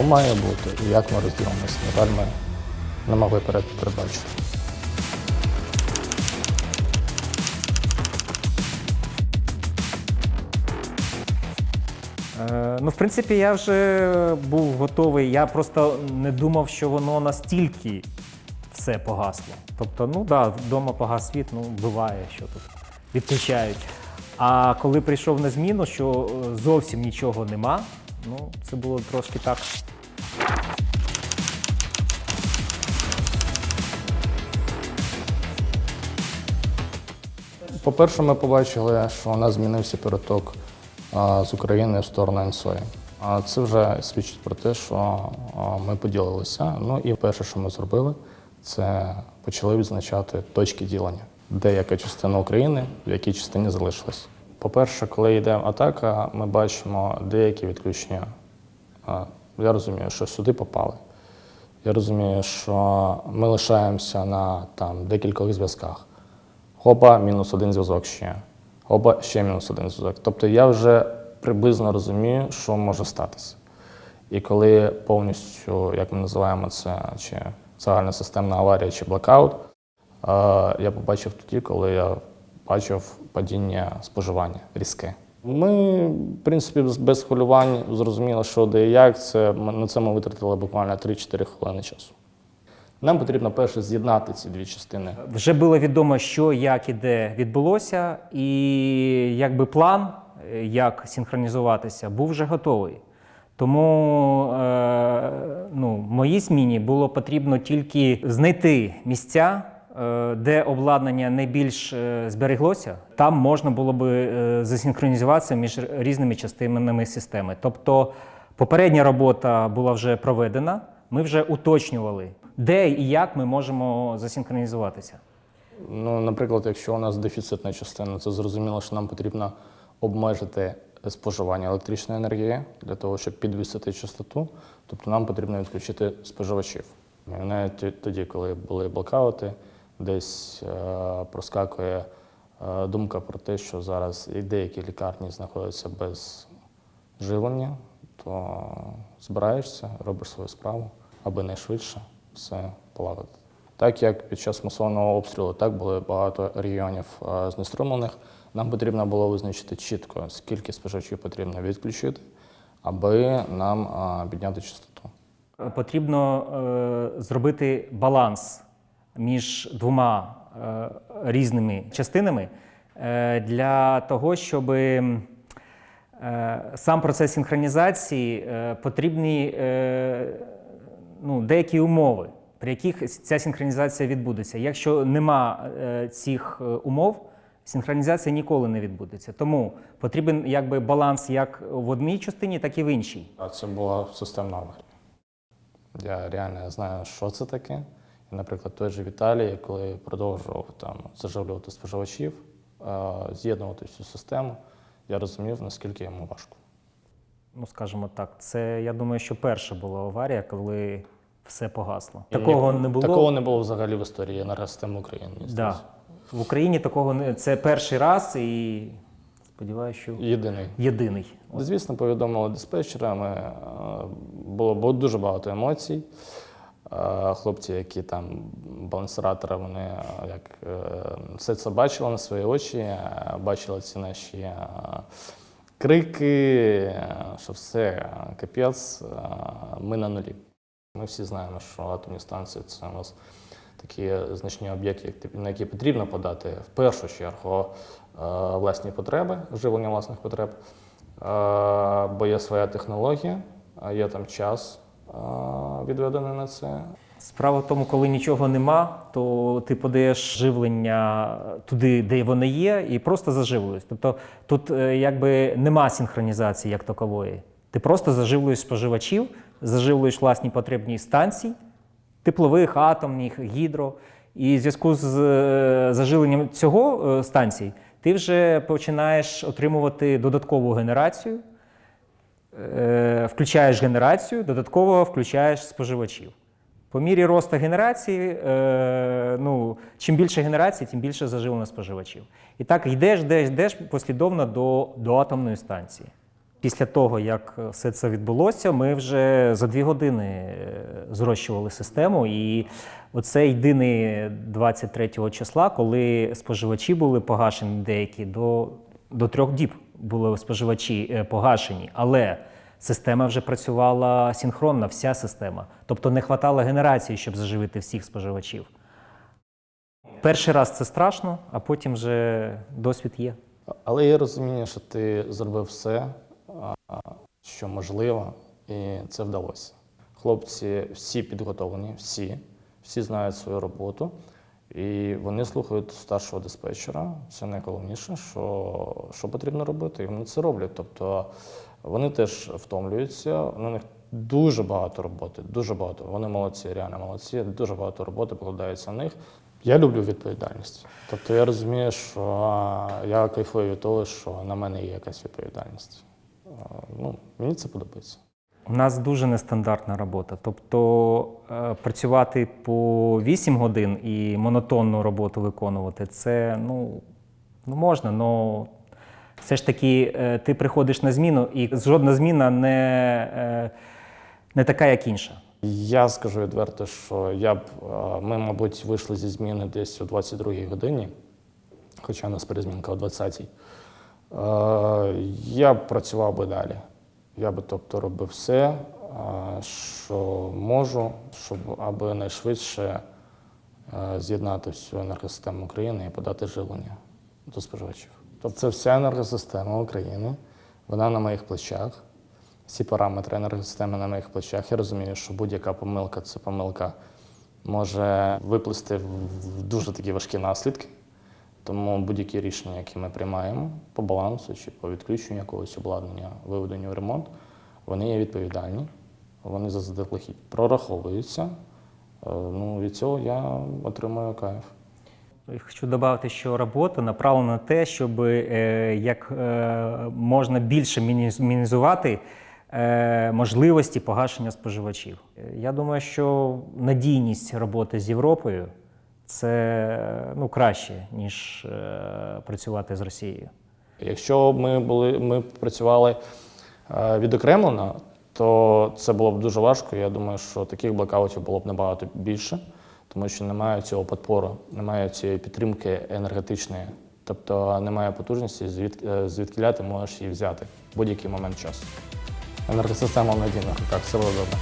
що має бути і як ми розділимося. На жаль, ми не могли передбачити. Е, Ну, в принципі, я вже був готовий. Я просто не думав, що воно настільки все погасло. Тобто, ну да, вдома погас світ, ну буває, що тут відключають. А коли прийшов на зміну, що е, зовсім нічого нема, ну це було трошки так. По-перше, ми побачили, що у нас змінився переток з України в сторону НСОї. А це вже свідчить про те, що ми поділилися. Ну і перше, що ми зробили, це почали відзначати точки ділення, де яка частина України, в якій частині залишилась. По-перше, коли йде атака, ми бачимо деякі відключення. Я розумію, що сюди попали. Я розумію, що ми лишаємося на там, декількох зв'язках. Хопа, мінус один зв'язок ще. Хопа, ще мінус один зв'язок. Тобто я вже приблизно розумію, що може статися. І коли повністю, як ми називаємо це, чи загальна системна аварія, чи блокаут, е, я побачив тоді, коли я бачив падіння споживання різке. Ми, в принципі, без- хвилювань зрозуміли, що де і як. Це, на це ми витратили буквально 3-4 хвилини часу. Нам потрібно перше з'єднати ці дві частини. Вже було відомо, що як і де відбулося, і якби план, е, як синхронізуватися, був вже готовий. Тому е, ну, моїй зміні було потрібно тільки знайти місця, де обладнання найбільш е, збереглося. Там можна було би е, засинхронізуватися між різними частинами системи. Тобто попередня робота була вже проведена. Ми вже уточнювали, де і як ми можемо засинхронізуватися. Ну, наприклад, якщо у нас дефіцитна частина, це зрозуміло, що нам потрібно обмежити споживання електричної енергії для того, щоб підвісити частоту. Тобто нам потрібно відключити споживачів. І навіть тоді, коли були блокаути, десь е, проскакує е, думка про те, що зараз і деякі лікарні знаходяться без живлення, то збираєшся, робиш свою справу, аби найшвидше все полагодити. Так як під час масованого обстрілу так було багато регіонів е, знеструмлених, нам потрібно було визначити чітко, скільки споживачів потрібно відключити, аби нам підняти частоту. Потрібно е, зробити баланс між двома е, різними частинами е, для того, щоб е, сам процес синхронізації потрібні ну, деякі умови, при яких ця синхронізація відбудеться. Якщо нема цих умов, синхронізація ніколи не відбудеться. Тому потрібен якби баланс як в одній частині, так і в іншій. А це була системна. Я реально знаю, що це таке. Наприклад, той же Віталій, коли продовжував там заживлювати споживачів, е, з'єднувати всю систему, я розумів, наскільки йому важко. Ну, скажімо так, це я думаю, що перша була аварія, коли все погасло. Такого не було. Такого не було взагалі в історії енергосистеми України. да. В Україні такого не це перший раз і сподіваюся, що Єдиний. єдиний. Звісно, повідомили диспетчера. Ми, е, було дуже багато емоцій. Хлопці, які там балансиратори, вони е, як е, все це бачили на свої очі, е, бачили ці наші крики, що все, капець, ми на нулі. Ми всі знаємо, що атомні станції це у нас такі значні об'єкти, на які потрібно подати в першу чергу власні потреби, живлення власних потреб, бо є своя технологія, є там час відведений на це. Справа в тому, коли нічого нема, то ти подаєш живлення туди, де воно є, і просто заживлюєш. Тобто тут е, якби нема синхронізації як такової. Ти просто заживлюєш споживачів, заживлюєш власні потребні станції, теплових, атомних, гідро. І в зв'язку з е, заживленням цього е, станцій ти вже починаєш отримувати додаткову генерацію, включаєш генерацію, додатково включаєш споживачів. По мірі росту генерації, е, ну, чим більше генерації, тим більше заживлено споживачів. І так йдеш, йдеш, йдеш послідовно до, до атомної станції. Після того, як все це відбулося, ми вже за дві години е, зрощували систему. І оце єдиний 23 числа, коли споживачі були погашені деякі до, до трьох діб були споживачі е, погашені. Але система вже працювала синхронно, вся система. Тобто не хватало генерації, щоб заживити всіх споживачів. Перший раз це страшно, а потім вже досвід є. Але є розуміння, що ти зробив все, що можливо, і це вдалося. Хлопці всі підготовлені, всі, всі знають свою роботу, і вони слухають старшого диспетчера. Це найголовніше, що, що потрібно робити, і вони це роблять. Тобто вони теж втомлюються, на них дуже багато роботи, дуже багато. Вони молодці, реально молодці, дуже багато роботи покладається на них. Я люблю відповідальність. Тобто я розумію, що я кайфую від того, що на мене є якась відповідальність. Ну, мені це подобається. У нас дуже нестандартна робота. Тобто е, працювати по 8 годин і монотонну роботу виконувати, це ну, ну можна, але все ж таки е, ти приходиш на зміну, і жодна зміна не, е, не така, як інша. Я скажу відверто, що я б, ми, мабуть, вийшли зі зміни десь о 22-й годині, хоча у нас перезмінка о 20-й. Е, Я б працював би далі. Я би тобто робив все, що можу, щоб аби найшвидше е, з'єднати всю енергосистему України і подати живлення до споживачів. Тобто це вся енергосистема України, вона на моїх плечах. Всі параметри енергосистеми на моїх плечах. Я розумію, що будь-яка помилка це помилка може виплисти в дуже такі важкі наслідки. Тому будь-які рішення, які ми приймаємо по балансу чи по відключенню якогось обладнання, виведенню в ремонт, вони є відповідальні, вони заздалегідь прораховуються. Е, Ну, від цього я отримую кайф. Хочу додати, що робота направлена на те, щоб е, як е, можна більше міні- мінімізувати можливості погашення споживачів. Я думаю, що надійність роботи з Європою це ну, краще, ніж е, працювати з Росією. Якщо ми були, ми працювали е, відокремлено, то це було б дуже важко. Я думаю, що таких блокаутів було б набагато більше, тому що немає цього подпору, немає цієї підтримки енергетичної. Тобто немає потужності, звід, е, звідкиля ти можеш її взяти в будь-який момент часу. Енергосистема в надійних руках, все буде добре.